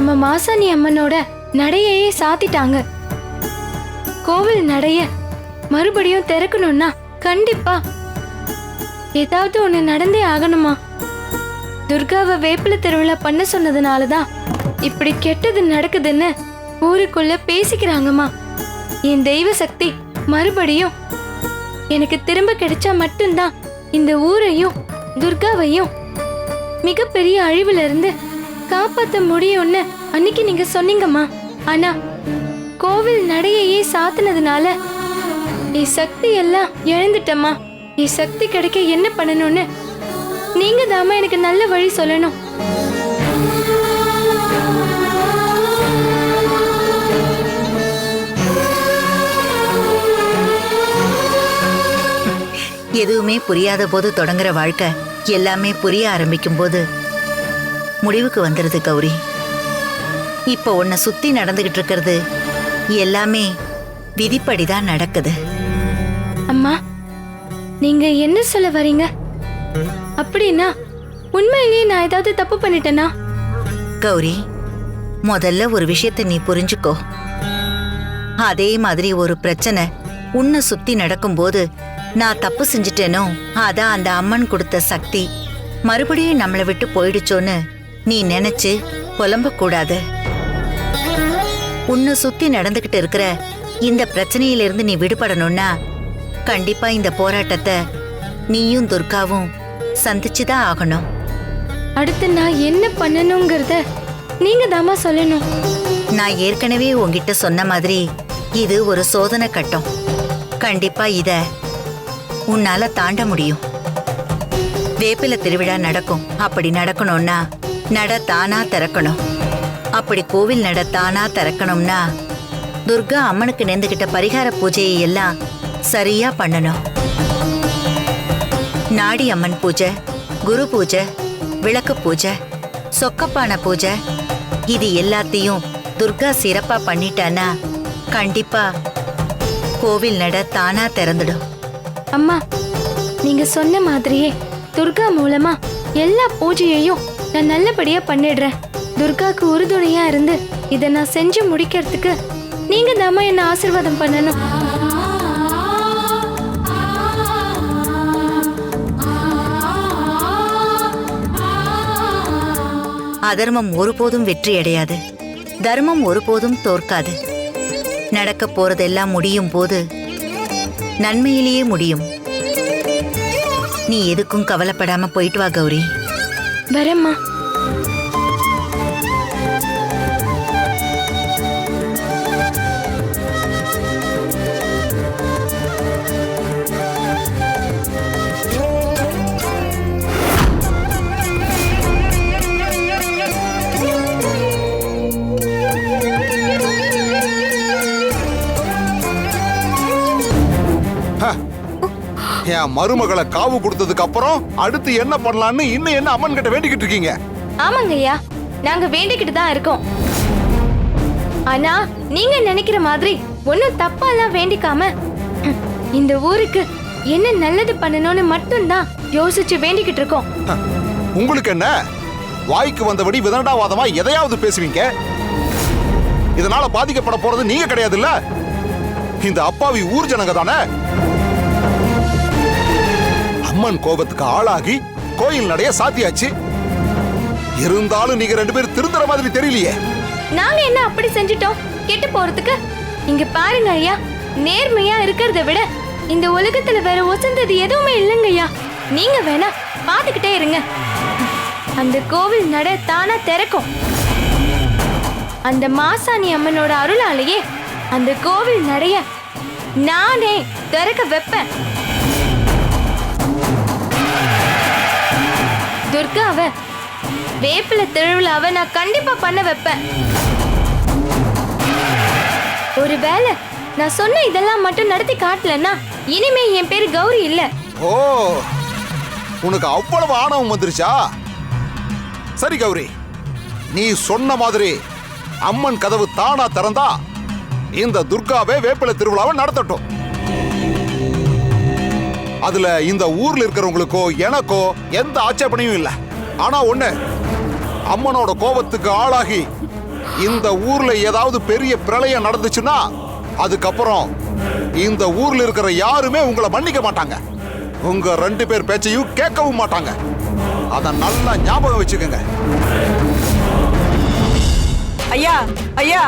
நம்ம மாசாணி அம்மனோட நடையையே சாத்திட்டாங்க. கோவில் நடைய மறுபடியும் திறக்கணும்னா கண்டிப்பா ஏதாவது ஒண்ணு நடந்தே ஆகணுமா? துர்காவை வேப்பில திருவிழா பண்ண சொன்னதுனால தான் இப்படி கெட்டது நடக்குதுன்னு ஊருக்குள்ள பேசிக்கிறாங்கம்மா. என் தெய்வ சக்தி மறுபடியும் எனக்கு திரும்ப கிடைச்சா மட்டும்தான் இந்த ஊரையும் துர்காவையும் மிகப்பெரிய அழிவுல இருந்து காப்பாத்த முடியும்னு அன்னைக்கு நீங்க சொன்னீங்கம்மா. ஆனா கோவில் நடையையே சாத்துனதுனால என் சக்தி எல்லாம் இழந்துட்டம்மா. என் சக்தி கிடைக்க என்ன பண்ணணும்னு நீங்க தாமா எனக்கு நல்ல வழி சொல்லணும். எதுவுமே புரியாத போது தொடங்குற வாழ்க்கை எல்லாமே புரிய ஆரம்பிக்கும் போது முடிவுக்கு வந்துருது கௌரி. இப்போ உன்னை சுத்தி நடந்துகிட்டு இருக்கிறது எல்லாமே விதிப்படிதான் நடக்குது. அம்மா நீங்க என்ன சொல்ல வரீங்க? அப்படின்னா உண்மையிலேயே நான் ஏதாவது தப்பு பண்ணிட்டேனா? கௌரி முதல்ல ஒரு விஷயத்தை நீ புரிஞ்சுக்கோ. அதே மாதிரி ஒரு பிரச்சனை உன்னை சுத்தி நடக்கும்போது நான் தப்பு செஞ்சுட்டேனோ அதான் அந்த அம்மன் கொடுத்த சக்தி. மறுபடியும் நம்மளை விட்டு போயிடுச்சோன்னு நீ நினைச்சு புலம்ப கூடாது உன்னை சுத்தி நடந்துகிட்டு இருக்கிற இந்த பிரச்சனையிலிருந்து நீ விடுபடணும்னா கண்டிப்பா இந்த போராட்டத்தை நீயும் துர்காவும் சந்திச்சுதான் ஆகணும். அடுத்து நான் என்ன பண்ணணுங்கிறத நீங்க தாமா சொல்லணும். நான் ஏற்கனவே உன்கிட்ட சொன்ன மாதிரி இது ஒரு சோதனை கட்டம். கண்டிப்பா இத உன்னால தாண்ட முடியும். வேப்பில திருவிழா நடக்கும். அப்படி நடக்கணும்னா நட தானா திறக்கணும். அப்படி கோவில் நட தானா திறக்கணும்னா துர்கா அம்மனுக்கு நேர்ந்துகிட்ட பரிகார பூஜையை எல்லாம் சரியா பண்ணணும். நாடி அம்மன் பூஜை குரு பூஜை விளக்கு பூஜை சொக்கப்பான பூஜை இது எல்லாத்தையும் துர்கா சிறப்பா பண்ணிட்டானா கண்டிப்பா கோவில் நட தானா திறந்துடும். அம்மா நீங்க சொன்ன மாதிரியே துர்கா மூலமா எல்லா பூஜையையும் நான் நல்லபடியா பண்ணிடுறேன். துர்காக்கு உறுதுணையா இருந்து இதை நான் செஞ்சு முடிக்கிறதுக்கு நீங்க தாமா என்ன ஆசீர்வாதம் பண்ணணும். அதர்மம் ஒருபோதும் வெற்றி அடையாது. தர்மம் ஒருபோதும் தோற்காது. நடக்க போறதெல்லாம் முடியும் போது நன்மையிலேயே முடியும். நீ எதுக்கும் கவலைப்படாம போயிட்டு வா கௌரி. వరమ్మా என் மருமகளை காவு கொடுத்ததுக்கு அப்புறம் அடுத்து என்ன பண்ணலாம்னு இன்னும் என்ன அம்மன் கிட்ட வேண்டிக்கிட்டு இருக்கீங்க? ஆமாங்க ஐயா. நாங்க வேண்டிக்கிட்டு தான் இருக்கோம். ஆனா நீங்க நினைக்கிற மாதிரி ஒன்னும் தப்பாலாம் வேண்டிக்காம இந்த ஊருக்கு என்ன நல்லது பண்ணணும்னு மட்டும்தான் யோசிச்சு வேண்டிக்கிட்டு இருக்கோம். உங்களுக்கு என்ன? வாய்க்கு வந்தபடி விதண்டாவாதமா எதையாவது பேசுவீங்க? இதனால பாதிக்கப்பட போறது நீங்க கிடையாதுல்ல? இந்த அப்பாவி ஊர் ஜனங்க தானே? அம்மன் கோபத்துக்கு ஆளாகி கோயில் நடைய சாத்தியாச்சு. இருந்தாலும் நீங்க ரெண்டு பேரும் திருந்துற மாதிரி தெரியலையே. நாங்க என்ன அப்படி செஞ்சிட்டோம்? கெட்டு போறதுக்கு? இங்க பாருங்க ஐயா நேர்மையா இருக்கிறத விட இந்த உலகத்துல வேற ஒசந்தது எதுவுமே இல்லைங்கய்யா நீங்க வேணா பாத்துக்கிட்டே இருங்க. அந்த கோவில் நட தானா திறக்கும். அந்த மாசாணி அம்மனோட அருளாலேயே அந்த கோவில் நடைய நானே திறக்க வைப்பேன். துர்காவை வேப்பில திருவிழாவை நான் கண்டிப்பா பண்ண வைப்பேன். ஒருவேளை நான் சொன்ன இதெல்லாம் மட்டும் நடத்தி காட்டலன்னா இனிமே என் பேரு கௌரி இல்ல. ஓ உனக்கு அவ்வளவு ஆணவம் வந்துருச்சா? சரி கௌரி நீ சொன்ன மாதிரி அம்மன் கதவு தானா திறந்தா இந்த துர்காவே வேப்பிலை திருவிழாவை நடத்தட்டும். அதுல இந்த ஊர்ல இருக்கிறவங்களுக்கோ எனக்கோ எந்த ஆட்சேபனையும் இல்ல. ஆனா ஒண்ணு அம்மனோட கோபத்துக்கு ஆளாகி இந்த ஊர்ல ஏதாவது பெரிய பிரளயம் நடந்துச்சுன்னா அதுக்கப்புறம் இந்த ஊர்ல இருக்கிற யாருமே உங்களை மன்னிக்க மாட்டாங்க. உங்க ரெண்டு பேர் பேச்சையும் கேட்கவும் மாட்டாங்க. அத நல்லா ஞாபகம் வச்சுக்கோங்க. ஐயா ஐயா.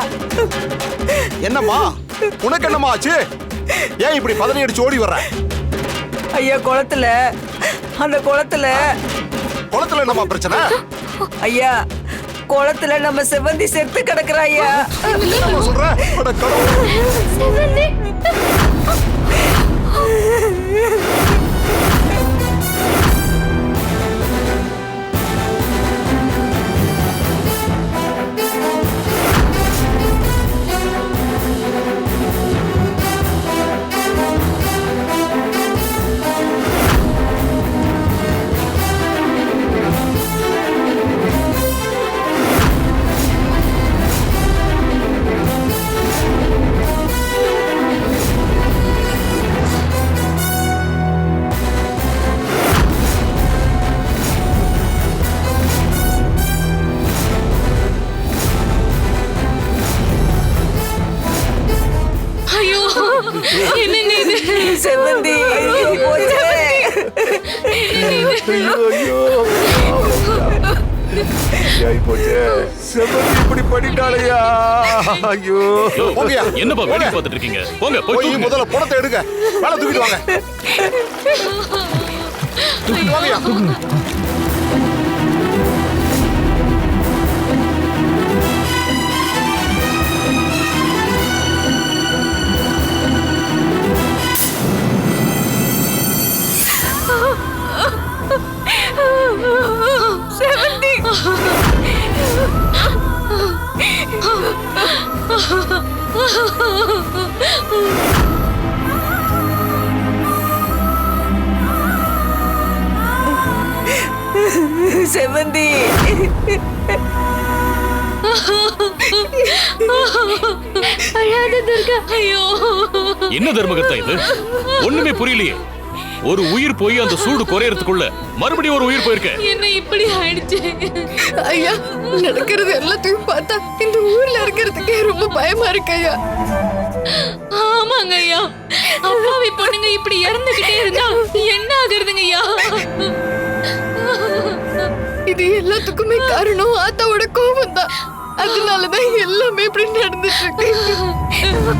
என்னம்மா? உனக்கு என்னம்மா ஆச்சு? ஏன் இப்படி பதறி அடிச்சு ஓடி வர்ற? ஐயா குளத்துல. அந்த குளத்துல. குளத்துல என்னம்மா பிரச்சனை? ஐயா குளத்துல நம்ம செவ்வந்தி செத்து கிடக்குறா ஐயா. சொல்ற. செவந்தி என்னங்க இது. செவ்வந்தி இப்படி பண்ணிட்டாளையா ஐயோ போங்கய்யா. என்னப்பா. வேடிக்கை பார்த்துட்டு இருக்கீங்க போங்க போய். முதல்ல பணத்தை எடுங்க மேல தூக்கிட்டு வாங்க தூக்கிட்டு செவந்தி. அழாத துர்கா. ஐயோ என்ன தர்மகத்தா இது? ஒண்ணுமே புரியலையே. ஒரு உயிர் போய் அந்த சூடு குறையறதுக்குள்ள மறுபடியும் ஒரு உயிர் போயிருக்க. என்ன இப்படி ஆயிடுச்சு. ஐயா நடக்கிறது எல்லாத்தையும் பார்த்தா இந்த ஊர்ல இருக்கிறதுக்கே ரொம்ப பயமா இருக்கு ஐயா. ஆமாங்க ஐயா. அப்பாவி பொண்ணுங்க இப்படி இறந்துகிட்டே இருந்தா என்ன ஆகுறதுங்க ஐயா? இது எல்லாத்துக்குமே காரணம் ஆத்தாவோட கோபம் தான் அதனாலதான் எல்லாமே இப்படி நடந்துட்டு இருக்கு.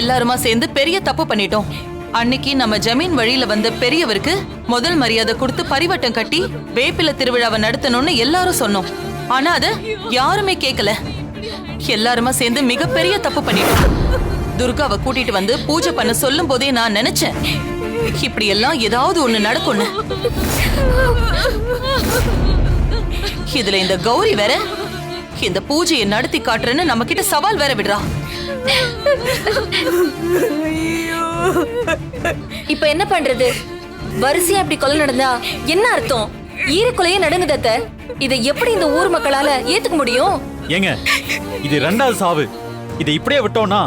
எல்லாருமா சேர்ந்து பெரிய தப்பு பண்ணிட்டோம். அன்னைக்கு நம்ம ஜமீன் வழியில வந்த பெரியவருக்கு முதல் மரியாதை கொடுத்து பரிவட்டம் கட்டி வேப்பில திருவிழாவை நடத்தணும்னு எல்லாரும் சொன்னோம். ஆனா அத யாருமே கேட்கல எல்லாருமா சேர்ந்து மிகப்பெரிய தப்பு பண்ணிட்டோம். துர்காவை கூட்டிட்டு வந்து பூஜை பண்ண சொல்லும் போதே நான் நினைச்சேன் இப்படி எல்லாம் ஏதாவது ஒண்ணு நடக்கும்னு. இதுல இந்த கௌரி வேற இந்த பூஜையை நடத்தி காட்டுறேன்னு நம்ம கிட்ட சவால் வேற விடுறா. இப்ப என்ன பண்றது? வரிசையா இப்படி கொலை நடந்தா என்ன அர்த்தம்? ஈரக்குலையே நடங்குது அத்தை. இதை எப்படி இந்த ஊர் மக்களால ஏத்துக்க முடியும்? ஏங்க இது ரெண்டாவது சாவு. இதை இப்படியே விட்டோம்னா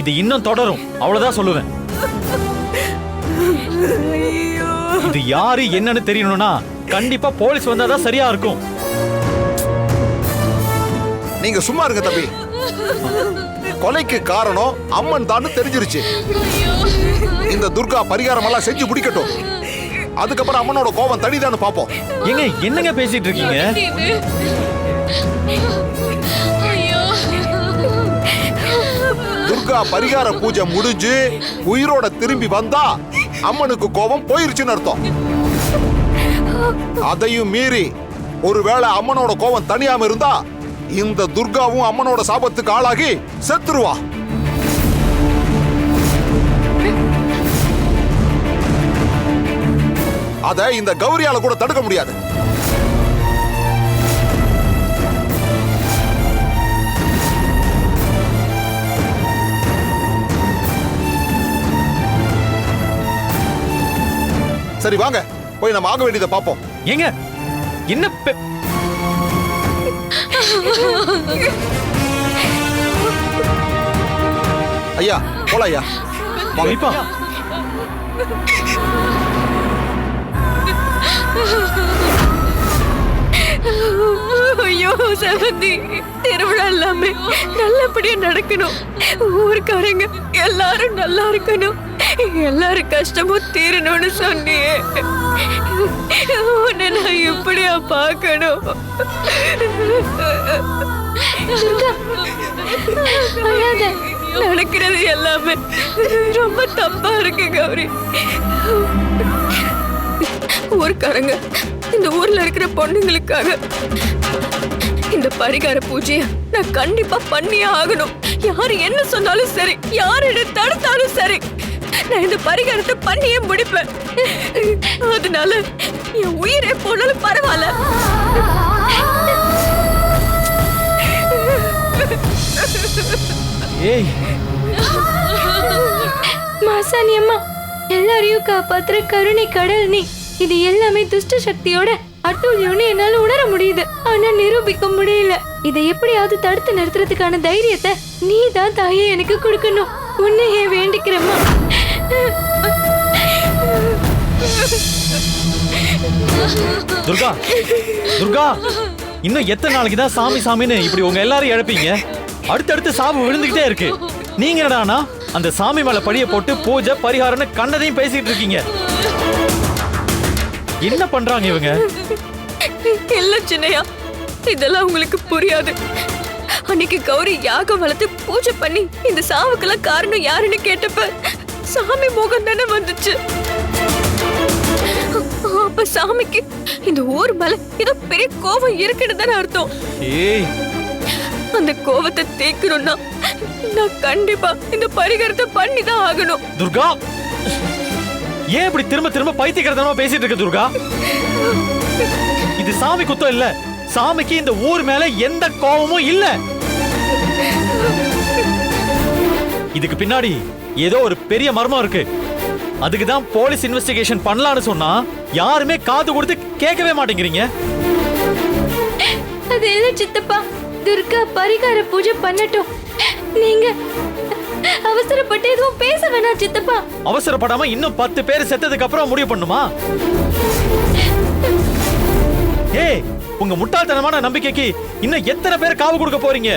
இது இன்னும் தொடரும். அவ்வளவுதான் சொல்லுவேன். இது யாரு என்னன்னு தெரியணும்னா கண்டிப்பா போலீஸ் வந்தாதான் சரியா இருக்கும். நீங்க சும்மா இருங்க தம்பி. கொலைக்கு காரணம் அம்மன் தான் தெரிஞ்சிருச்சு. இந்த துர்கா பரிகாரம் எல்லாம் செஞ்சு முடிக்கட்டும். அதுக்கப்புறம் அம்மனோட கோபம் தனிதான்னு பாப்போம் ஏங்க என்னங்க பேசிட்டு இருக்கீங்க? துர்கா பரிகார பூஜை முடிஞ்சு உயிரோட திரும்பி வந்தா அம்மனுக்கு கோபம் போயிருச்சுன்னு அர்த்தம். அதையும் மீறி ஒருவேளை அம்மனோட கோபம் தனியாம இருந்தா இந்த துர்காவும் அம்மனோட சாபத்துக்கு ஆளாகி செத்துருவா. அத இந்த கௌரியால கூட தடுக்க முடியாது. சரி வாங்க. போய் நம்ம ஆக வேண்டியதை பார்ப்போம். ஏங்க என்ன பெ- ஐயா போல ஐயா. வாங்கப்பா ஐயோ செவந்தி திருவிழா எல்லாமே நல்லபடியா நடக்கணும். ஊருக்காரங்க எல்லாரும் நல்லா இருக்கணும். எல்லாரும் கஷ்டமும் தீரணும்னு சொன்னியே உன்னை நான் எப்படியா பார்க்கணும்? நடக்கிறது எல்லாமே ரொம்ப தப்பா இருக்கு கௌரி. ஊருக்காரங்க இந்த ஊர்ல இருக்கிற பொண்ணுங்களுக்காக இந்த பரிகார பூஜைய நான் கண்டிப்பா பண்ணியே ஆகணும். யாரு என்ன சொன்னாலும் சரி யார் என்ன தடுத்தாலும் சரி. நான் இந்த பரிகாரத்தை பண்ணியே முடிப்பேன். அதனால என் உயிரே போனாலும் பரவாயில்ல. ஏய். மாசாணி அம்மா எல்லாரையும் காப்பாத்துற கருணை கடல் நீ. இது எல்லாமே துஷ்ட சக்தியோட அட்டூழியம்னு என்னால உணர முடியுது. ஆனா நிரூபிக்க முடியல. இதை எப்படியாவது தடுத்து நிறுத்துறதுக்கான தைரியத்தை நீ தான் தாயே எனக்கு கொடுக்கணும். உன்னையே வேண்டிக்கிறேம்மா. துர்கா துர்கா இன்னும் எத்தனை நாளைக்கு தான் சாமி சாமின்னு இப்படி உங்க எல்லாரும் இழப்பீங்க அடுத்தடுத்து சாபம் விழுந்துகிட்டே இருக்கு. நீங்க என்னடானா அந்த சாமி மேல படிய போட்டு பூஜை பரிகாரம்னு கண்டதையும் பேசிட்டு இருக்கீங்க. என்ன பண்றாங்க இவங்க? இல்ல சின்னையா இதெல்லாம் உங்களுக்கு புரியாது. அன்னைக்கு கௌரி யாகம் வளர்த்து பூஜை பண்ணி இந்த சாவுக்கெல்லாம் காரணம் யாருன்னு கேட்டப்ப சாமி முகம் தானே வந்துச்சு. அப்ப சாமிக்கு இந்த ஊர் மேல ஏதோ பெரிய கோபம் இருக்குன்னு தானே அர்த்தம். அந்த கோபத்தை தேக்கணும்னா நான் கண்டிப்பா இந்த பரிகாரத்தை பண்ணி தான் ஆகணும். துர்கா ஏன் இப்படி திரும்ப திரும்ப பைத்தியக்காரத்தனமா பேசிட்டு இருக்க துர்கா? இது சாமி குத்தம் இல்ல. சாமிக்கு இந்த ஊர் மேல எந்த கோபமும் இல்ல. இதுக்கு பின்னாடி ஏதோ ஒரு பெரிய மர்மம் இருக்கு. அதுக்கு தான் போலீஸ் இன்வெஸ்டிகேஷன் பண்ணலாம்னு சொன்னா யாருமே காது கொடுத்து கேட்கவே மாட்டேங்கிறீங்க. அது இல்ல சித்தப்பா. துர்கா பரிகார பூஜை பண்ணட்டும். நீங்க அவசரப்பட்டு எதுவும் பேச வேணாம் சித்தப்பா. அவசரப்படாம இன்னும் பத்து பேர் செத்ததுக்கு அப்புறம் முடிவு பண்ணுமா? ஏய் உங்க முட்டாள்தனமான நம்பிக்கைக்கு இன்னும் எத்தனை பேர் காவு கொடுக்க போறீங்க?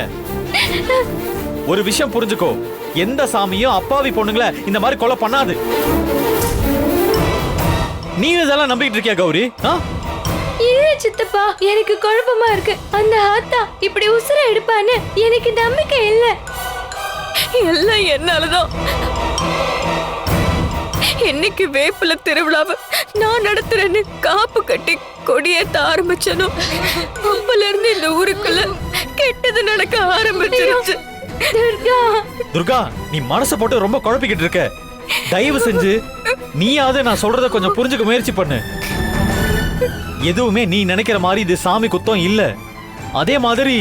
ஒரு விஷயம் புரிஞ்சுக்கோ. எந்த சாமியும் அப்பாவி பொண்ணுங்களை இந்த மாதிரி கொலை பண்ணாது. நீ இதெல்லாம் நம்பிக்கிட்டு இருக்கியா கௌரி? ஆ? சித்தப்பா எனக்கு குழப்பமா இருக்கு. அந்த ஆத்தா இப்படி உசுர எடுப்பான்னு எனக்கு நம்பிக்கை இல்ல. எல்லாம் என்னாலதான். என்னைக்கு வேப்பில திருவிழாவை நான் நடத்துறேன்னு காப்பு கட்டி கொடியேத்த ஆரம்பிச்சனோ அப்பல இருந்து இந்த ஊருக்குள்ள கெட்டது நடக்க ஆரம்பிச்சிருச்சு. துர்கா. துர்கா நீ மனசை போட்டு ரொம்ப குழப்பிக்கிட்டு இருக்க. தயவு செஞ்சு நீயாவது நான் சொல்றத கொஞ்சம் புரிஞ்சுக்க முயற்சி பண்ணு. எதுவுமே நீ நினைக்கிற மாதிரி இது சாமி குத்தம் இல்ல. அதே மாதிரி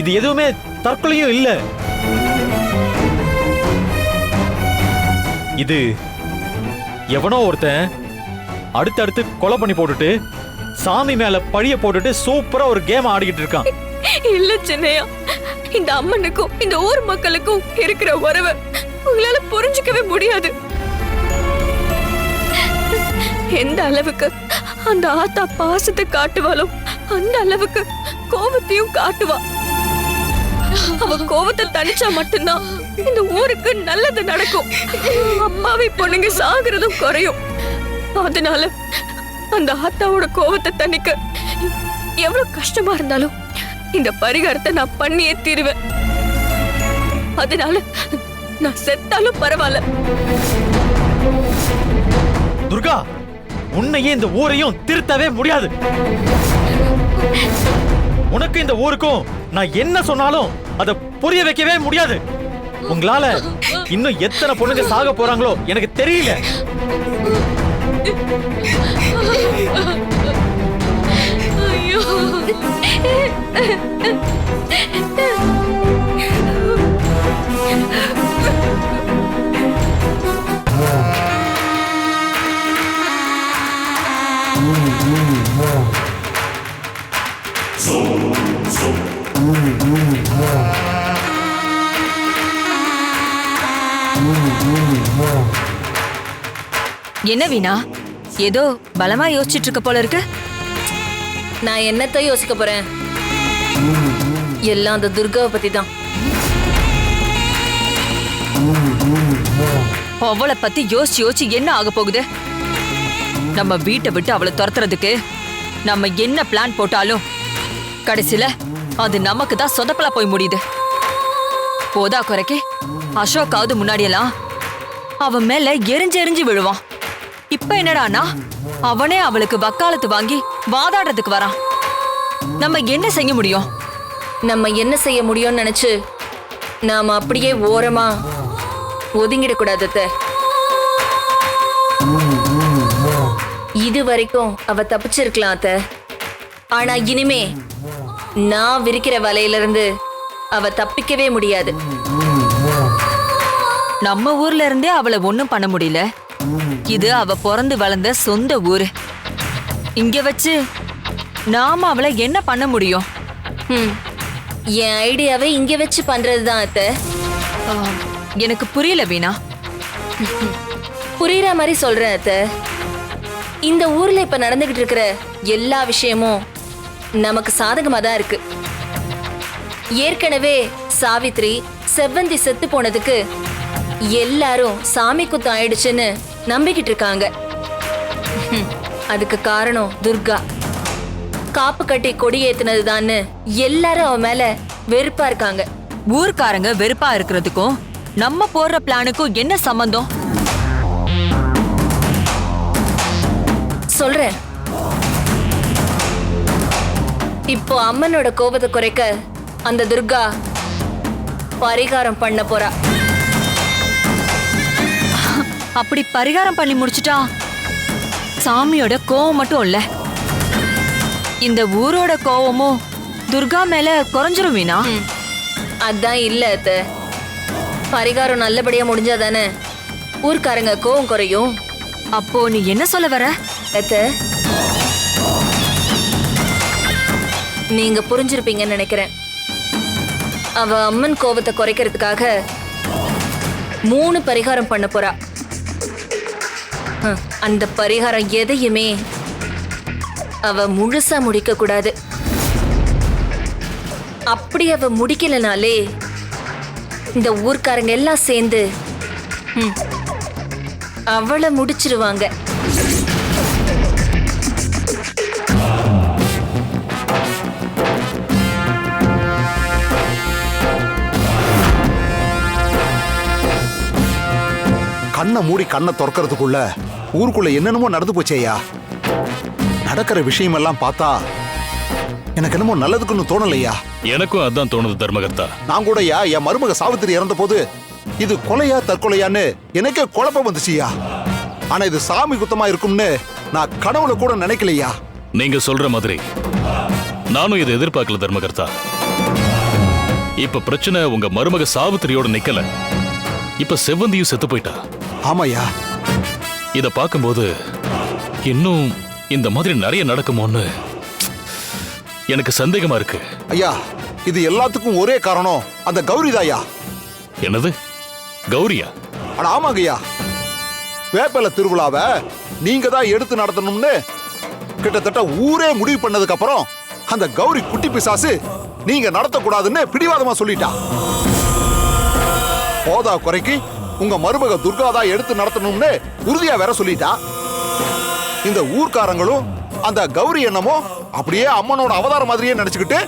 இது எதுவுமே தற்கொலையும் இல்ல. இது எவனோ ஒருத்தன் அடுத்தடுத்து கொலை பண்ணி போட்டுட்டு சாமி மேல பழிய போட்டுட்டு சூப்பரா ஒரு கேம் ஆடிக்கிட்டு இருக்கான். இல்ல சின்னையா. இந்த அம்மனுக்கும் இந்த ஊர் மக்களுக்கும் இருக்கிற உறவை உங்களால புரிஞ்சுக்கவே முடியாது. எந்த அளவுக்கு அந்த ஆத்தா பாசத்தை காட்டுவாளோ அந்த அளவுக்கு கோபத்தையும் காட்டுவா. அவ கோபத்தை தணிச்சா மட்டும்தான் இந்த ஊருக்கு நல்லது நடக்கும். அம்மாவை பொண்ணுங்க சாகுறதும் குறையும். அதனால அந்த ஆத்தாவோட கோபத்தை தணிக்க எவ்வளவு கஷ்டமா இருந்தாலும் இந்த பரிகாரத்தை நான் பண்ணியே தீருவேன். அதனால நான் செத்தாலும் பரவாயில்ல. துர்கா உன்னையும் இந்த ஊரையும் திருத்தவே முடியாது. உனக்கு இந்த ஊருக்கும் நான் என்ன சொன்னாலும் அதை புரிய வைக்கவே முடியாது. உங்களால இன்னும் எத்தனை பொண்ணுங்க சாக போறாங்களோ எனக்கு தெரியல. என்ன வீணா? ஏதோ பலமா யோசிச்சுட்டு இருக்க போல இருக்கு. நான் என்னத்தை யோசிக்க போறேன்? எல்லாம் அந்த துர்காவை பத்தி தான் அவளை பத்தி யோசிச்சு யோசிச்சு என்ன ஆக போகுது? நம்ம வீட்டை விட்டு அவளை துரத்துறதுக்கு நம்ம என்ன பிளான் போட்டாலும் கடைசியில அது நமக்கு தான் சொதப்பலா போய் முடியுது. போதா குறைக்கு அசோக்காவது முன்னாடியெல்லாம் அவன் மேல எரிஞ்சு எரிஞ்சு விழுவான். இப்ப என்னடானா அவனே அவளுக்கு வக்காலத்து வாங்கி வாதாடுறதுக்கு வரான். நம்ம என்ன செய்ய முடியும்? நம்ம என்ன செய்ய முடியும்னு நினைச்சு நாம அப்படியே ஓரமா ஒதுங்கிடக்கூடாது அத்தை. இது வரைக்கும் அவ தப்பிச்சிருக்கலாம் அத்த. ஆனா இனிமே நான் விரிக்கிற வலையில இருந்து அவ தப்பிக்கவே முடியாது. நம்ம ஊர்ல இருந்தே அவளை ஒண்ணும் பண்ண முடியல. இது அவ பிறந்து வளர்ந்த சொந்த ஊரு. இங்க வச்சு நாம அவளை என்ன பண்ண முடியும். என் ஐடியாவை இங்க வச்சு பண்றதுதான் அத்தை. எனக்கு புரியல வீணா. புரியுற மாதிரி சொல்றேன் அத்தை. இந்த ஊர்ல இப்ப நடந்துகிட்டு இருக்கிற எல்லா விஷயமும் நமக்கு சாதகமா தான் இருக்கு. ஏற்கனவே சாவித்ரி செவ்வந்தி செத்து போனதுக்கு எல்லாரும் சாமி குத்தம் ஆயிடுச்சுன்னு நம்பிக்கிட்டு இருக்காங்க அதுக்கு காரணம் துர்கா. காப்பு கட்டி கொடி ஏத்துனதுதான்னு எல்லாரும் அவ மேல வெறுப்பா இருக்காங்க. ஊர்க்காரங்க வெறுப்பா இருக்கிறதுக்கும் நம்ம போடுற பிளானுக்கும் என்ன சம்பந்தம்? சொல்றேன். இப்போ அம்மனோட கோபத்தை குறைக்க அந்த துர்கா பரிகாரம் பண்ண போறா. அப்படி பரிகாரம் பண்ணி முடிச்சிட்டா சாமியோட கோவம் மட்டும் இல்ல. இந்த ஊரோட கோவமும் துர்கா மேல குறைஞ்சிரும் வீணா? அதான் இல்ல அத்த. பரிகாரம் நல்லபடியா முடிஞ்சாதானே ஊர்க்காரங்க கோவம் குறையும். அப்போ நீ என்ன சொல்ல வர? அத்த நீங்க புரிஞ்சிருப்பீங்கன்னு நினைக்கிறேன். அவ அம்மன் கோபத்தை குறைக்கிறதுக்காக மூணு பரிகாரம் பண்ண போறா. அந்த பரிகாரம் எதையுமே அவ முழுசா முடிக்க கூடாது. அப்படி அவ முடிக்கலனாலே இந்த ஊர்க்காரங்க எல்லாம் சேர்ந்து அவளை முடிச்சிருவாங்க. கண்ணை மூடி கண்ணை திறக்கறதுக்குள்ள ஊருக்குள்ள என்னென்னமோ நடந்து போச்சேயா நடக்கிற விஷயமெல்லாம் பார்த்தா எனக்கு என்னமோ நல்லதுக்குன்னு தோணலையா? எனக்கும் அதான் தோணுது தர்மகர்த்தா. நான் கூடயா? என் மருமக சாவித்திரி இறந்த போது இது கொலையா தற்கொலையான்னு எனக்கே குழப்பம் வந்துச்சுயா ஆனா இது சாமி குத்தமா இருக்கும்னு நான் கனவுல கூட நினைக்கலையா நீங்க சொல்ற மாதிரி நானும் இதை எதிர்பார்க்கல தர்மகர்த்தா. இப்ப பிரச்சனை உங்க மருமக சாவித்திரியோட நிக்கல. இப்ப செவ்வந்தியும் செத்து போயிட்டா? ஆமாயா இத பார்க்கும்போது இன்னும் இந்த மாதிரி நிறைய நடக்குமோன்னு எனக்கு சந்தேகமா இருக்கு. ஐயா இது எல்லாத்துக்கும் ஒரே காரணம் அந்த கௌரிதாயா என்னது? கௌரியா? அட ஆமாங்கய்யா. வேப்பல திருவிழாவை நீங்க தான் எடுத்து நடத்தணும்னு கிட்டத்தட்ட ஊரே முடிவு பண்ணதுக்கு அப்புறம் அந்த கௌரி குட்டி பிசாசு நீங்க நடத்தக்கூடாதுன்னு பிடிவாதமா சொல்லிட்டா. போதா குறைக்கு உங்க மருமக துர்கா தான் எடுத்து நடத்தணும்னு உறுதியா வேற சொல்லிட்டா? இந்த ஊர்க்காரங்களும் அந்த கௌரி என்னமோ அப்படியே அம்மனோட அவதாரம் மாதிரியே நினைச்சுக்கிட்டு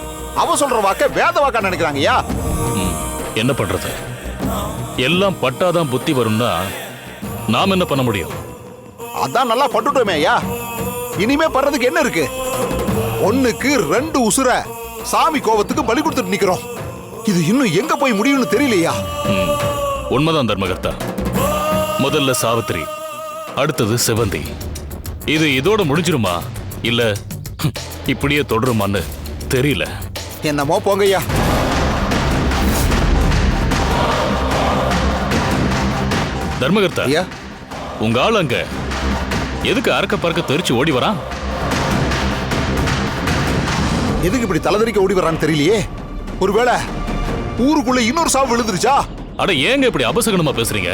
அவ சொல்ற வாக்க வேத வாக்கா நினைக்கிறாங்கய்யா என்ன பண்றது? எல்லாம் பட்டாதான் புத்தி வரும்னா நாம் என்ன பண்ண முடியும்? அதான் நல்லா பட்டுட்டோமே ஐயா. இனிமே பண்றதுக்கு என்ன இருக்கு? ஒண்ணுக்கு ரெண்டு உசுர சாமி கோவத்துக்கு பலி கொடுத்துட்டு நிக்கிறோம். இது இன்னும் எங்க போய் முடியும்னு தெரியலையா? உண்மைதான் தர்மகர்த்தா. முதல்ல சாவித்திரி அடுத்தது செவந்தி இது இதோட முடிஞ்சிருமா? இல்ல இப்படியே தொடருமான்னு தெரியல. என்னமோ போங்கய்யா. தர்மகர்த்தா ஐயா. உங்க ஆள் அங்க. எதுக்கு அறக்க பறக்க தெரிச்சு ஓடி வரான்? எதுக்கு இப்படி தலைதறிக்க ஓடி வர்றான்னு தெரியலையே? ஒருவேளை ஊருக்குள்ள இன்னொரு சாவு விழுந்துருச்சா? அட ஏங்க இப்படி அபசகனமா பேசுறீங்க?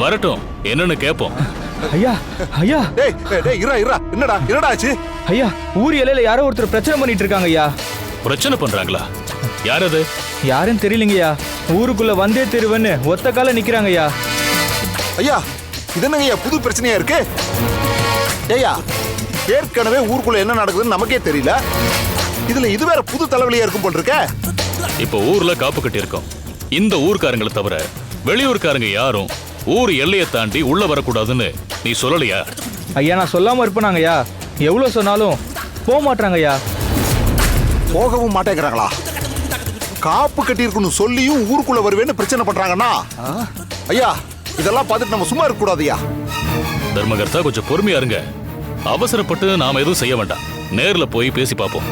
வரட்டும் என்னன்னு கேட்போம் ஐயா ஐயா. டேய் டேய், இரா இரா என்னடா என்னடா ஆச்சு? ஐயா ஊர் எல்லையில யாரோ ஒருத்தர் பிரச்சனை பண்ணிட்டு இருக்காங்க ஐயா. பிரச்சனை பண்றாங்களா? யார் அது யாரும் தெரியலங்கய்யா ஊருக்குள்ள வந்தே தெருவன்னு ஒத்த கால நிக்கிறாங்கய்யா ஐயா இது என்னங்கய்யா புது பிரச்சனையா இருக்கு? ஐயா ஏற்கனவே ஊருக்குள்ள என்ன நடக்குதுன்னு நமக்கே தெரியல. இதுல இது வேற புது தலைவலியா இருக்கும் போல் இருக்க. இப்போ ஊர்ல காப்பு கட்டியிருக்கோம். இந்த ஊர்க்காரங்களை தவிர வெளியூர்காரங்க யாரும் ஊர் எல்லையை தாண்டி உள்ள வரக்கூடாதுன்னு நீ சொல்லலையா? ஐயா நான் சொல்லாம இருப்பேனாங்கய்யா எவ்வளவு சொன்னாலும் போக மாட்டாங்கய்யா போகவும் மாட்டேங்கிறாங்களா? காப்பு கட்டியிருக்குன்னு சொல்லியும் ஊருக்குள்ள வருவேன்னு பிரச்சனை பண்றாங்கன்னா? ஐயா இதெல்லாம் பார்த்துட்டு நம்ம சும்மா இருக்க கூடாதுயா தர்மகர்த்தா கொஞ்சம் பொறுமையா இருங்க. அவசரப்பட்டு நாம எதுவும் செய்ய வேண்டாம். நேர்ல போய் பேசி பார்ப்போம்.